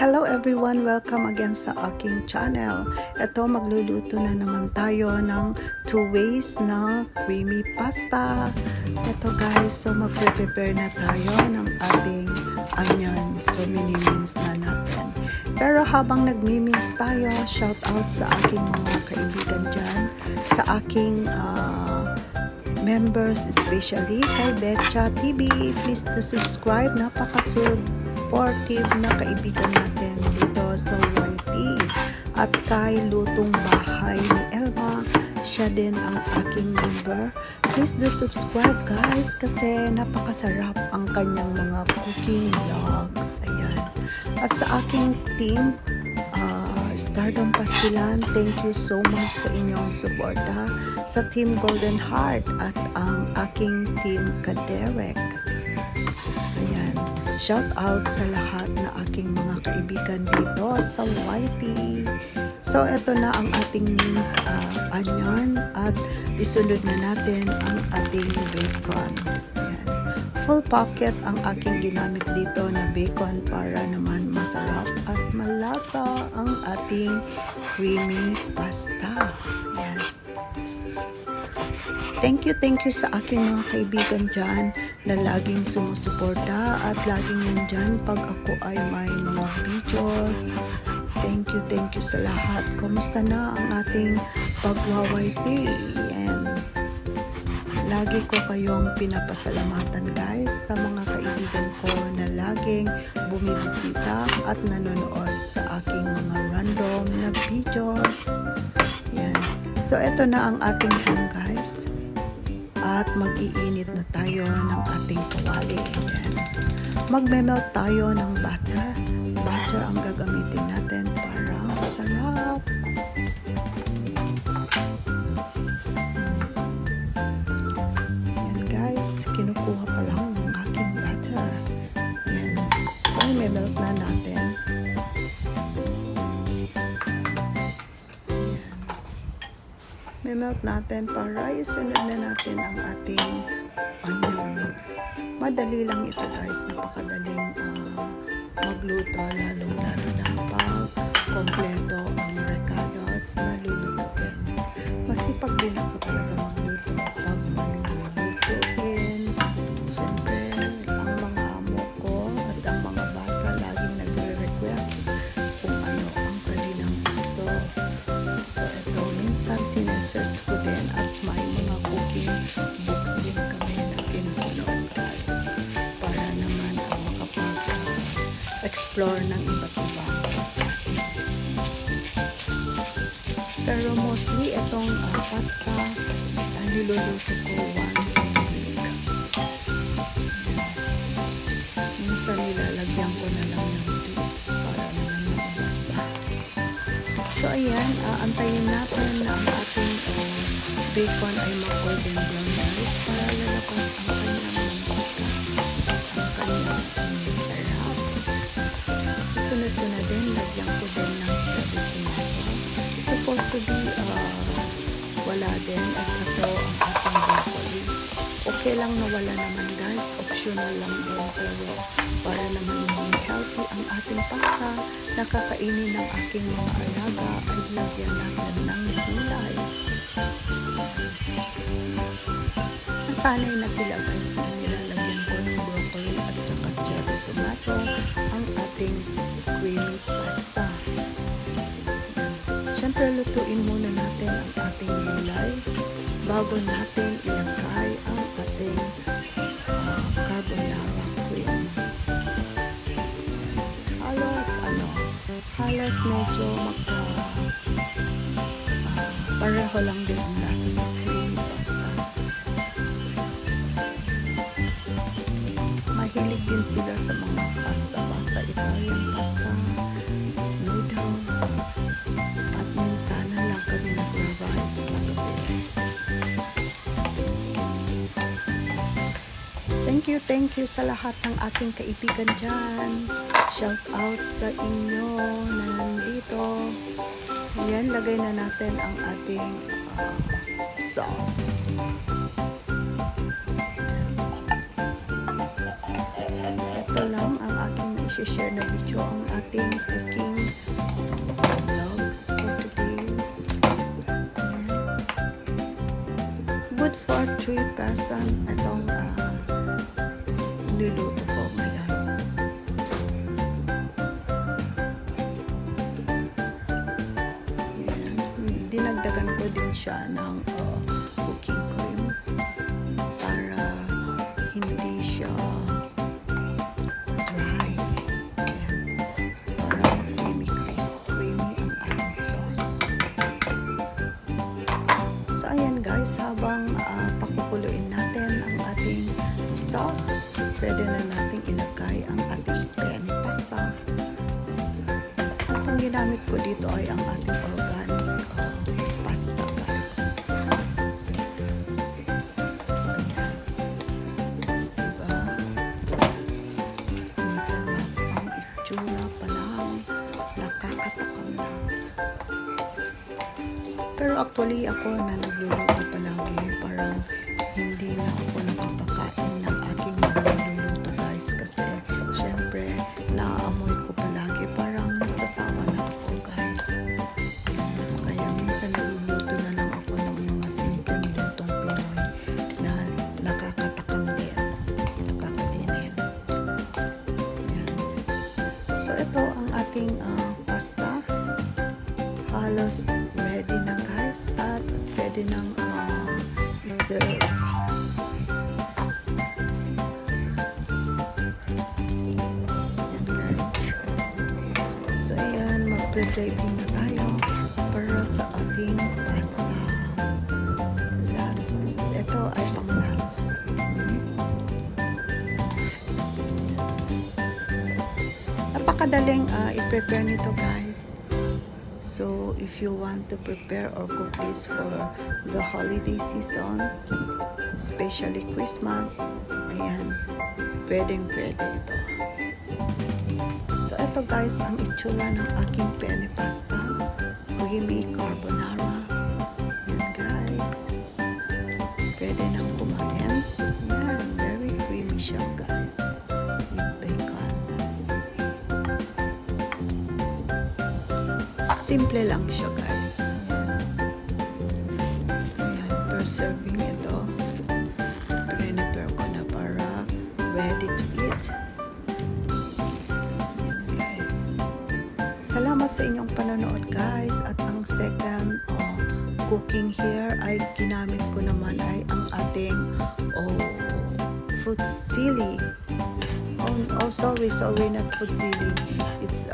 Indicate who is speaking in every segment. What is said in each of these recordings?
Speaker 1: Hello everyone! Welcome again sa aking channel. Ito, magluluto na naman tayo ng two ways na creamy pasta. Ito guys, so mag-prepare na tayo ng ating onion. So, minimins na natin. Pero habang nagmimins tayo, shout out sa aking mga kaibigan dyan, sa aking ah, members, especially kay Betcha TV. Please to subscribe. Napaka-supportive na kaibigan natin dito sa YT. At kay Lutong Bahay ni Elma. Siya din ang aking member. Please do subscribe guys kasi napakasarap ang kanyang mga cooking vlogs. Ayan. At sa aking team, ah, Stardom Pastilan, thank you so much sa inyong suporta sa Team Golden Heart at ang aking Team Kaderek. Shout out sa lahat na aking mga kaibigan dito sa YT. So, ito na ang ating means uh, onion at isunod na natin ang ating bacon. Ayan. Full pocket ang aking ginamit dito na bacon para naman masarap at malasa ang ating creamy pasta. Ayan. Thank you, thank you sa aking mga kaibigan dyan na laging sumusuporta at laging nandyan pag ako ay may mga videos. Thank you, thank you sa lahat. Kumusta na ang ating pagwawayti? And lagi ko kayong pinapasalamatan guys sa mga kaibigan ko na laging bumibisita at nanonood sa aking mga random na videos. Yan. So, ito na ang ating ham guys. At mag-iinit na tayo ng ating kawali. Magme-melt tayo ng butter. Butter ang gagamitin natin Melt natin para isunod na natin ang ating onion. Madali lang ito guys, napakadaling ah, magluto lalo lalo na pag kompleto ang recados na lulutuin. Masipag din ako makapag-explore ng iba't iba. Pero mostly, itong ah, pasta, uh, niluluto ko once a week. Minsan nilalagyan ko na lang ng twist para naman maiba. So ayan, uh, antayin natin na ang ating uh, bacon ay mag-golden brown para lalabas ang kanyang ko na din, lagyan ko din ng cherry tomato. Supposed to be uh, wala din at ito ang ating broccoli. Okay lang na wala naman guys, optional lang din pero para naman maging healthy ang ating pasta na kakainin ng aking mga alaga ay lagyan natin ng gulay. Nasanay na sila guys na nilalagyan ko broccoli at saka cherry tomato ang ating creamy pasta. Siyempre lutuin muna natin ang ating gulay bago natin ilagay ang ating ah, carbonara cream. Halos ano, halos medyo magka ah, pareho lang din ang lasa sa thank you sa lahat ng aking kaibigan dyan. Shout out sa inyo na nandito. Ayan, lagay na natin ang ating ah, sauce. Ito lang ang aking share na video ang ating cooking vlogs for today. Ayan. Good for 3 person itong uh, niluluto ko ay ang ating organic uh, pasta guys. So ayan. Diba? Masarap ang itsura pa lang. Nakakatakam na. Pero actually ako na nagluluto palagi para hindi na ako nakapakain ng aking mga niluluto guys kasi i-serve. So ayan, magpe-plating na tayo para sa ating pasta. Lance. Ito ay pang lance. Napakadaling uh, i-prepare nito guys. So, if you want to prepare or cook this for the holiday season, especially Christmas, ayan, pwedeng pwede ito. So, ito guys, ang itsura ng aking penne pasta. Creamy carbonara. Simple lang siya guys. Ayan. Ayan, per serving ito. Prepare ko na para ready to eat. Ayan guys. Salamat sa inyong panonood guys. At ang second oh, cooking here ay ginamit ko naman ay ang ating oh, futsili. Oh, oh sorry, sorry, not futsili. It's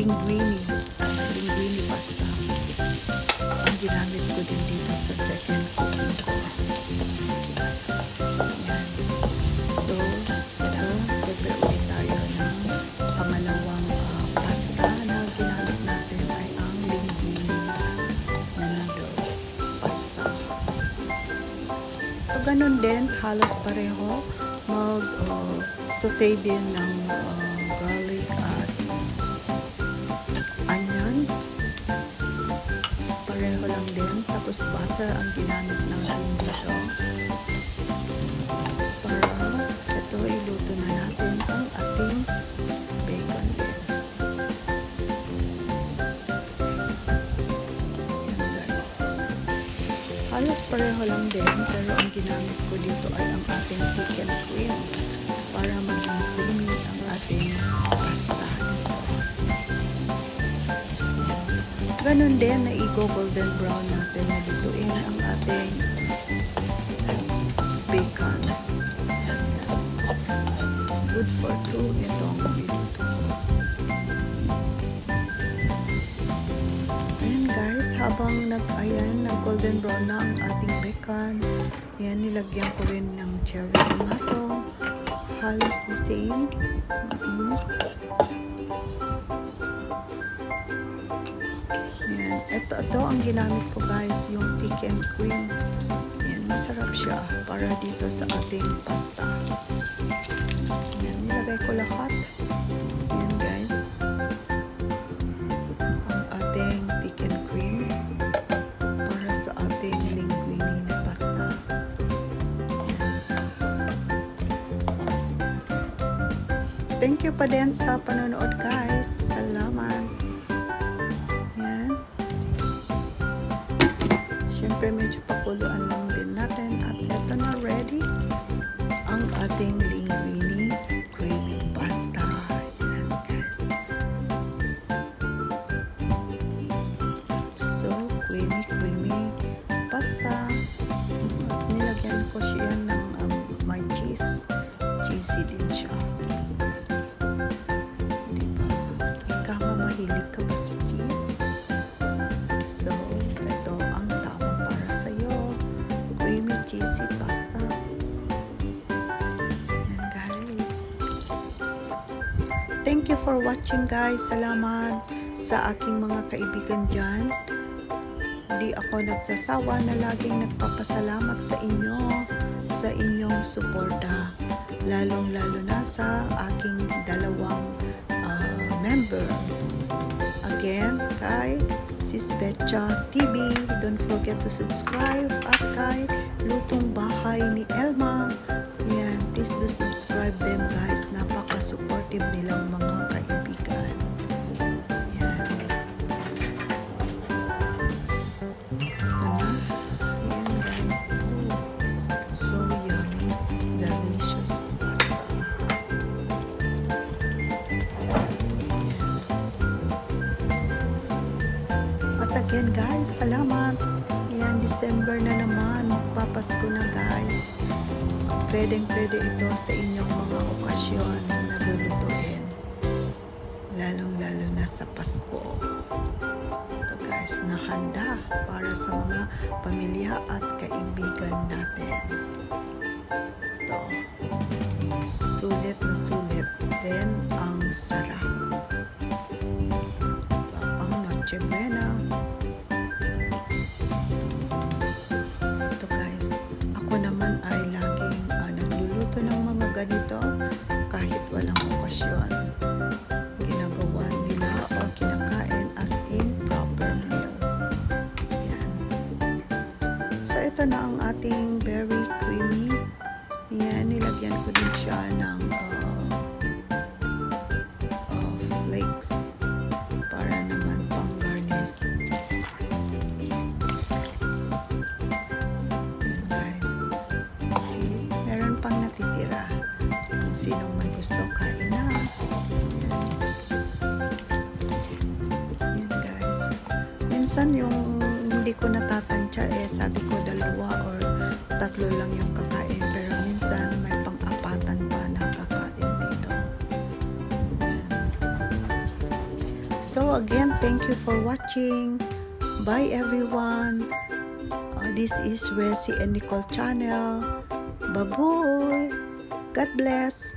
Speaker 1: uh, linguine. Linguine pasta. Ang ginamit ko din dito sa second cooking ko. So, ito, prepare ulit tayo ng pangalawang ah, pasta na ginamit natin ay ang linguine na noodles pasta. So, ganun din, halos pareho. Mag uh, din ng uh, garlic butter ang ginamit natin dito. Para ito iluto na natin ang ating bacon din. Yan guys. Halos pareho lang din pero ang ginamit ko dito ay ang ating chicken cream para maging creamy ang ating pasta Ganon din na i-golden brown natin na lutuin ang ating bacon. Good for two itong niluto. Ayan guys, habang nag, ayan, nag golden brown na ang ating bacon, ayan, nilagyan ko rin ng cherry tomato. Halos the same. Mhm. Ayan, ito, ito ang ginamit ko guys, yung thick and cream. Ayan, masarap siya para dito sa ating pasta. Ayan, nilagay ko lahat. Ayan guys. Ang ating thick and cream para sa ating linguine na pasta. Ayan. thank you pa din sa panonood guys. Siyempre medyo pakuluan lang din natin at eto na ready ang ating linguine creamy pasta. Yan guys. So creamy creamy pasta. At nilagyan ko siya ng for watching guys. Salamat sa aking mga kaibigan dyan. Di ako nagsasawa na laging nagpapasalamat sa inyo sa inyong suporta. Lalong lalo na sa aking dalawang ah, member. Again, kay Sis Betcha TV. Don't forget to subscribe. At kay Lutong Bahay ni Elma. Yan, please do subscribe them guys. Napaka-supportive nilang mga guys, salamat. Yan, December na naman. Magpapasko na guys. Pwedeng pwede ito sa inyong mga okasyon na lulutuin. Lalong lalo na sa Pasko. Ito guys, na handa para sa mga pamilya at kaibigan natin. Ito. Sulit na sulit. Then, ang sarap. Minsan yung hindi ko natatansya eh, sabi ko dalawa or tatlo lang yung kakain. Pero minsan may pang-apatan pa na kakain dito. So again, thank you for watching. Bye everyone. Uh, this is Resi and Nicole channel. Babuy. God bless.